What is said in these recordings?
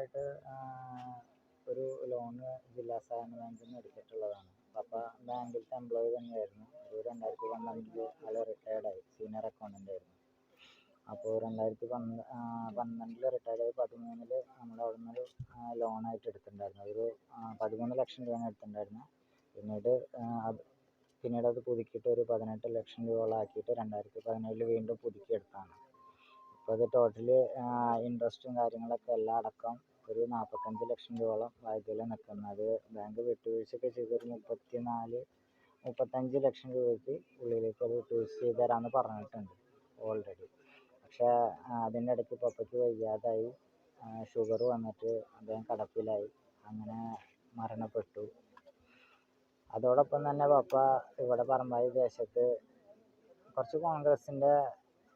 വർഷമായിട്ട് ഒരു ലോണ് ജില്ലാ സഹകരണ ബാങ്കിൽ നിന്ന് എടുത്തിട്ടുള്ളതാണ്. പപ്പ ബാങ്കിലത്തെ എംപ്ലോയി തന്നെയായിരുന്നു. ഒരു രണ്ടായിരത്തി പന്ത്രണ്ടിൽ ആൾ റിട്ടയർഡായി സീനിയർ അക്കൗണ്ടന്റ് ആയിരുന്നു. അപ്പോൾ രണ്ടായിരത്തി പന്ത്ര പന്ത്രണ്ടിൽ റിട്ടയർഡ് ആയി. പതിമൂന്നിൽ നമ്മുടെ അവിടെ നിന്നൊരു ലോണായിട്ട് എടുത്തിട്ടുണ്ടായിരുന്നു. ഒരു പതിമൂന്ന് ലക്ഷം രൂപയാണ് എടുത്തിട്ടുണ്ടായിരുന്നത് പിന്നീട് അത് പിന്നീട് അത് പുതുക്കിയിട്ട് ഒരു പതിനെട്ട് ലക്ഷം രൂപയോളം ആക്കിയിട്ട് രണ്ടായിരത്തി പതിനേഴിൽ വീണ്ടും പുതുക്കി ഇപ്പോൾ അത് ടോട്ടൽ ഇൻട്രസ്റ്റും കാര്യങ്ങളൊക്കെ എല്ലാം അടക്കം ഒരു നാൽപ്പത്തഞ്ച് ലക്ഷം രൂപയോളം ബാങ്കിൽ നിൽക്കുന്നത് ബാങ്ക് വിട്ടുവീഴ്ചയൊക്കെ ചെയ്തൊരു മുപ്പത്തി നാല് മുപ്പത്തഞ്ച് ലക്ഷം രൂപയ്ക്ക് ഉള്ളിലേക്ക് അത് വിട്ടുവീഴ്ച ചെയ്ത് പറഞ്ഞിട്ടുണ്ട് ഓൾറെഡി പക്ഷേ അതിന്റെ ഇടയ്ക്ക് പപ്പയ്ക്ക് വയ്യാതായി. ഷുഗർ വന്നിട്ട് അദ്ദേഹം കിടപ്പിലായി. അങ്ങനെ മരണപ്പെട്ടു. അതോടൊപ്പം തന്നെ പപ്പ ഇവിടെ പറമ്പായി ദേശത്ത് കുറച്ച് കോൺഗ്രസിന്റെ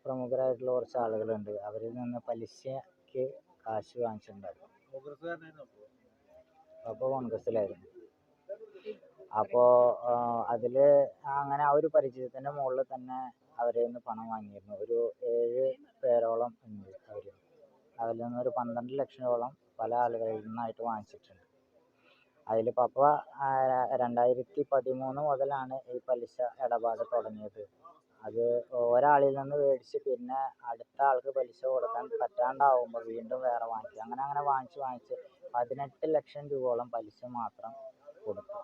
പ്രമുഖരായിട്ടുള്ള കുറച്ച് ആളുകളുണ്ട്. അവരിൽ നിന്ന് പലിശയ്ക്ക് കാശ് വാങ്ങിച്ചിട്ടുണ്ടായിരുന്നു. അപ്പോൾ കോൺഗ്രസ്സിലായിരുന്നു. അപ്പോൾ അതിൽ അങ്ങനെ ആ ഒരു പരിചയത്തിന്റെ മുകളിൽ തന്നെ അവരിൽ നിന്ന് പണം വാങ്ങിയിരുന്നു. ഒരു ഏഴ് പേരോളം ഉണ്ട് അവർ അതിൽ നിന്ന് ഒരു പന്ത്രണ്ട് ലക്ഷത്തോളം പല ആളുകളിൽ നിന്നായിട്ട് വാങ്ങിച്ചിട്ടുണ്ട്. അതിൽ പപ്പ രണ്ടായിരത്തി പതിമൂന്ന് മുതലാണ് ഈ പലിശ ഇടപാട് തുടങ്ങിയത്. അത് ഒരാളിൽ നിന്ന് മേടിച്ച് പിന്നെ അടുത്ത ആൾക്ക് പലിശ കൊടുക്കാൻ പറ്റാണ്ടാവുമ്പോൾ വീണ്ടും വേറെ വാങ്ങിച്ചു അങ്ങനെ അങ്ങനെ വാങ്ങിച്ച് വാങ്ങിച്ച് പതിനെട്ട് ലക്ഷം രൂപയോളം പലിശ മാത്രം കൊടുത്തു.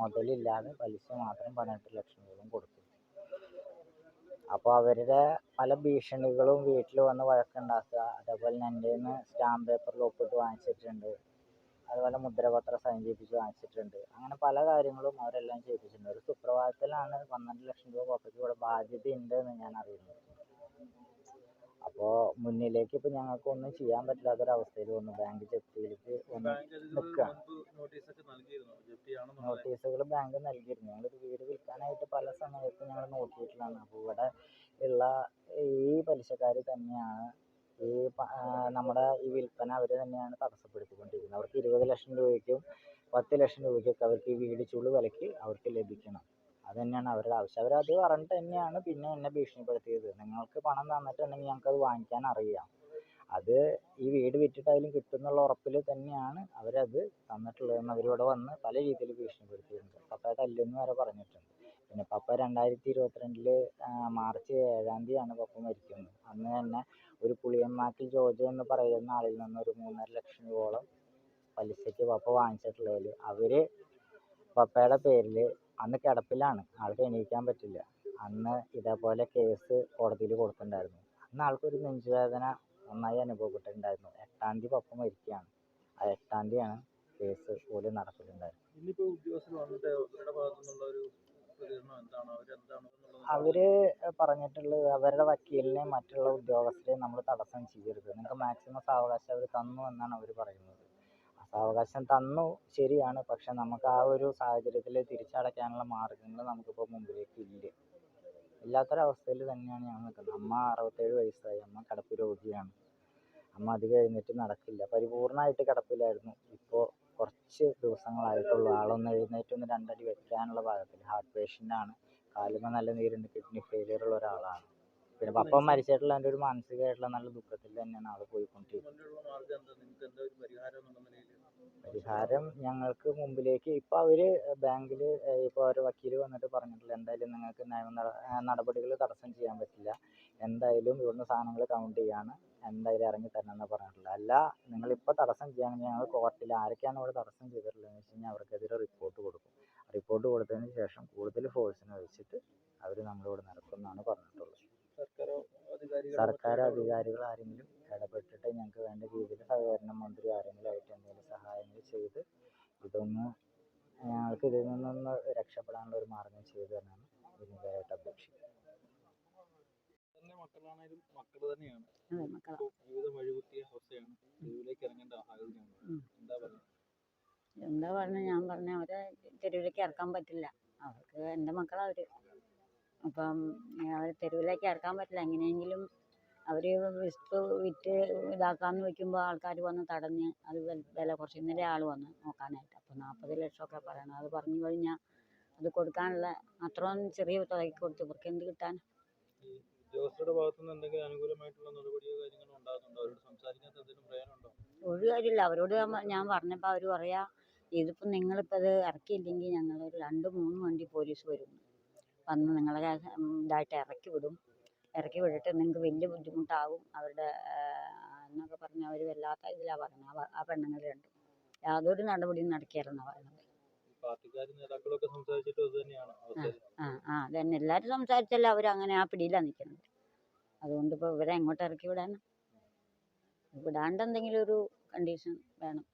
മുതലില്ലാതെ പലിശ മാത്രം പതിനെട്ട് ലക്ഷം രൂപ കൊടുത്തു. അപ്പോൾ അവരുടെ പല ഭീഷണികളും വീട്ടിൽ വന്ന് വഴക്കുണ്ടാക്കുക. അതേപോലെ എന്റെ നിന്ന് സ്റ്റാമ്പ് പേപ്പറിൽ ഒപ്പിട്ട് വാങ്ങിച്ചിട്ടുണ്ട്. അതുപോലെ മുദ്രപത്രം സൈൻ ചെയ്യിപ്പിച്ച് വാങ്ങിച്ചിട്ടുണ്ട്. അങ്ങനെ പല കാര്യങ്ങളും അവരെല്ലാം ചെയ്യിപ്പിച്ചിട്ടുണ്ട്. ഒരു സുപ്രഭാതത്തിലാണ് പന്ത്രണ്ട് ലക്ഷം രൂപ കോപ്പയ്ക്ക് ഇവിടെ ബാധ്യതയുണ്ട് എന്ന് ഞാൻ അറിയുന്നത്. അപ്പോൾ മുന്നിലേക്ക് ഇപ്പോൾ ഞങ്ങൾക്ക് ഒന്നും ചെയ്യാൻ പറ്റാത്തൊരവസ്ഥയിൽ വന്നു. ബാങ്ക് ജപ്തിയിലേക്ക് വന്ന് നിൽക്കുകയാണ് നോട്ടീസുകൾ ബാങ്ക് നൽകിയിരുന്നു? ഞങ്ങളൊരു വീട് വിൽക്കാനായിട്ട് പല സമയത്തും ഞങ്ങൾ നോക്കിയിട്ടുള്ളതാണ് അപ്പോൾ ഇവിടെ ഉള്ള ഈ പലിശക്കാർ തന്നെയാണ് ഈ നമ്മുടെ ഈ വിൽപ്പന അവർ തന്നെയാണ് തടസ്സപ്പെടുത്തിക്കൊണ്ടിരിക്കുന്നത്. അവർക്ക് ഇരുപത് ലക്ഷം രൂപയ്ക്കും പത്ത് ലക്ഷം രൂപയ്ക്കൊക്കെ അവർക്ക് ഈ വീട് ചുളു വിലയ്ക്ക് അവർക്ക് ലഭിക്കണം. അത് തന്നെയാണ് അവരുടെ ആവശ്യം. അവരത് പറഞ്ഞിട്ട് തന്നെയാണ് പിന്നെ എന്നെ ഭീഷണിപ്പെടുത്തിയത്. നിങ്ങൾക്ക് പണം തന്നിട്ടുണ്ടെങ്കിൽ ഞങ്ങൾക്കത് വാങ്ങിക്കാൻ അറിയാം. അത് ഈ വീട് വിറ്റിട്ടായാലും കിട്ടും എന്നുള്ള ഉറപ്പിൽ തന്നെയാണ് അവരത് തന്നിട്ടുള്ളതെന്ന് അവരിവിടെ വന്ന് പല രീതിയിൽ ഭീഷണിപ്പെടുത്തിയിട്ടുണ്ട്. പപ്പയെ തല്ലുമെന്ന് വരെ പറഞ്ഞിട്ടുണ്ട്. പിന്നെ പപ്പ രണ്ടായിരത്തി ഇരുപത്തിരണ്ടിൽ മാർച്ച് ഏഴാം തീയതിയാണ് പപ്പ മരിക്കുന്നത്. അന്ന് തന്നെ ഒരു പുളിയന്മാക്കിൽ ജോജോ എന്ന് പറയുന്ന ആളിൽ നിന്ന് ഒരു മൂന്നര ലക്ഷം രൂപയോളം പലിശയ്ക്ക് പപ്പ വാങ്ങിച്ചിട്ടുള്ളതിൽ അവർ പപ്പയുടെ പേരിൽ അന്ന് കിടപ്പിലാണ്. ആൾക്ക് എണീക്കാൻ പറ്റില്ല. അന്ന് ഇതേപോലെ കേസ് കോടതിയിൽ കൊടുത്തിട്ടുണ്ടായിരുന്നു. അന്ന് ആൾക്കൊരു നെഞ്ചുവേദന നന്നായി അനുഭവപ്പെട്ടിട്ടുണ്ടായിരുന്നു. എട്ടാം തീയതി പപ്പ മരിക്കുകയാണ്. ആ എട്ടാം തീയതിയാണ് കേസ് പോലും നടപ്പിലുണ്ടായത് അവർ പറഞ്ഞിട്ടുള്ളത് അവരുടെ വക്കീലിനെ മറ്റുള്ള ഉദ്യോഗസ്ഥരെ നമ്മൾ തടസ്സം ചെയ്യരുത്. നിങ്ങൾക്ക് മാക്സിമം സാവകാശം അവർ തന്നു എന്നാണ് അവർ പറയുന്നത്. സാവകാശം തന്നു ശരിയാണ് പക്ഷെ നമുക്ക് ആ ഒരു സാഹചര്യത്തിൽ തിരിച്ചടയ്ക്കാനുള്ള മാർഗങ്ങൾ നമുക്കിപ്പോൾ മുമ്പിലേക്ക് ഇല്ല. ഇല്ലാത്തൊരവസ്ഥയിൽ തന്നെയാണ് ഞാൻ നിൽക്കുന്നത്. അമ്മ അറുപത്തേഴ് വയസ്സായി. അമ്മ കിടപ്പ് രോഗിയാണ്. അമ്മ അധികം എഴുന്നേറ്റ് നടക്കില്ല. പരിപൂർണമായിട്ട് കിടപ്പിലായിരുന്നു. ഇപ്പോൾ കുറച്ച് ദിവസങ്ങളായിട്ടുള്ളൂ. ആളൊന്ന് എഴുന്നേറ്റ് ഒന്ന് രണ്ടടി വെക്കാനുള്ള പാകത്തിൽ ഹാർട്ട് ആണ്. കാലുമ്മ നല്ല നീരുണ്ട്. കിഡ്നി ഫെയിലിയർ ഉള്ള ഒരാളാണ്. പിന്നെ പപ്പ മരിച്ചിട്ടുള്ള എന്റെ ഒരു മാനസികമായിട്ടുള്ള നല്ല ദുഃഖത്തിൽ തന്നെയാണ് ആൾ പോയിക്കൊണ്ടിരിക്കുന്നത് പരിഹാരം ഞങ്ങൾക്ക് മുമ്പിലേക്ക് ഇപ്പൊ അവർ ബാങ്കിൽ ഇപ്പോൾ ഒരു വക്കീൽ വന്നിട്ട് പറഞ്ഞിട്ടില്ല എന്തായാലും നിങ്ങൾക്ക് നിയമ നടപടികൾ തടസ്സം ചെയ്യാൻ പറ്റില്ല. എന്തായാലും ഇവിടുന്ന് സാധനങ്ങൾ കൗണ്ട് ചെയ്യാണ്. എന്തായാലും ഇറങ്ങി തരണം എന്നാണ് പറഞ്ഞിട്ടുള്ളത്. അല്ല നിങ്ങളിപ്പോൾ തടസ്സം ചെയ്യുകയാണെങ്കിൽ ഞങ്ങൾ കോർട്ടിൽ ആരൊക്കെയാണ് ഇവിടെ തടസ്സം ചെയ്തിട്ടുള്ളതെന്ന് വെച്ച് കഴിഞ്ഞാൽ അവർക്കെതിരെ റിപ്പോർട്ട് കൊടുക്കും. റിപ്പോർട്ട് കൊടുത്തതിന് ശേഷം കൂടുതൽ ഫോഴ്സിനെ വെച്ചിട്ട് അവർ നമ്മളിവിടെ നടക്കുമെന്നാണ് പറഞ്ഞിട്ടുള്ളത്. സർക്കാരോ അധികാരികളോ സർക്കാർ അധികാരികൾ ആരെങ്കിലും ഇടപെട്ടിട്ട് ഞങ്ങൾക്ക് വേണ്ട രീതിയിൽ സഹകരണ മന്ത്രി ആരെങ്കിലും ആയിട്ട് എന്തെങ്കിലും സഹായങ്ങൾ ചെയ്ത് ഇതൊന്ന് ഞങ്ങൾക്ക് ഇതിൽ നിന്നൊന്ന് രക്ഷപ്പെടാനുള്ള ഒരു മാർഗം ചെയ്തു തരണം വിനീതമായിട്ട് അപേക്ഷിക്കുന്നത്. മക്കളാണേലും മക്കൾ തന്നെയാണ്. അതെ മക്കളാ. ഇപ്പോൾ ജീവിതം വഴികുത്തിയ അവസ്ഥയാണ്. തെരുവിലേക്ക് ഇറങ്ങേണ്ട സാഹചര്യമാണ് എന്താ പറയുക? എന്താ പറഞ്ഞ ഞാൻ പറഞ്ഞ അവരെ തെരുവിലേക്ക് ഇറക്കാൻ പറ്റില്ല. അവർക്ക് എന്റെ മക്കളാ അവർ. അപ്പം അവരെ തെരുവിലേക്ക് ഇറക്കാൻ പറ്റില്ല. എങ്ങനെയെങ്കിലും അവർ വിത്ത് വിറ്റ് ഇതാക്കാന്ന് വയ്ക്കുമ്പോൾ ആൾക്കാർ വന്ന് തടഞ്ഞ് അത് വില കുറച്ച് ഇന്നലെ ആൾ വന്ന് നോക്കാനായിട്ട്. അപ്പോൾ നാൽപ്പത് ലക്ഷമൊക്കെ പറയണം. അത് പറഞ്ഞു കഴിഞ്ഞാൽ അത് കൊടുക്കാനുള്ള അത്രയും ചെറിയ തുകയ്ക്ക് കൊടുത്ത് ഇവർക്ക് എന്ത് കിട്ടാൻ ഒരു കാര്യമില്ല. അവരോട് ഞാൻ പറഞ്ഞപ്പോൾ അവർ പറയാ ഇതിപ്പോൾ നിങ്ങളിപ്പോൾ ഇത് ഇറക്കിയില്ലെങ്കിൽ ഞങ്ങൾ രണ്ട് മൂന്ന് വണ്ടി പോലീസ് വരും വന്ന് നിങ്ങളെ ഇതായിട്ട് ഇറക്കി വിടും. ഇറക്കി വിട്ടിട്ട് നിങ്ങൾക്ക് വലിയ ബുദ്ധിമുട്ടാവും. അവരുടെ എന്നൊക്കെ പറഞ്ഞ് അവർ വല്ലാത്ത ഇതിലാണ് പറഞ്ഞത് ആ പെണ്ണുങ്ങൾ രണ്ടും. യാതൊരു നടപടിയും നടക്കിയാലെന്നാണ് പറയുന്നത്. ആ ആ അതന്നെ എല്ലാവരും സംസാരിച്ചല്ല അവരങ്ങനെ അങ്ങനെ ആ പിടിയിലാണ് നിൽക്കുന്നത്. അതുകൊണ്ട് ഇപ്പോൾ ഇവരെ എങ്ങോട്ട് ഇറക്കി വിടാൻ വിടാണ്ട് എന്തെങ്കിലും ഒരു കണ്ടീഷൻ വേണം.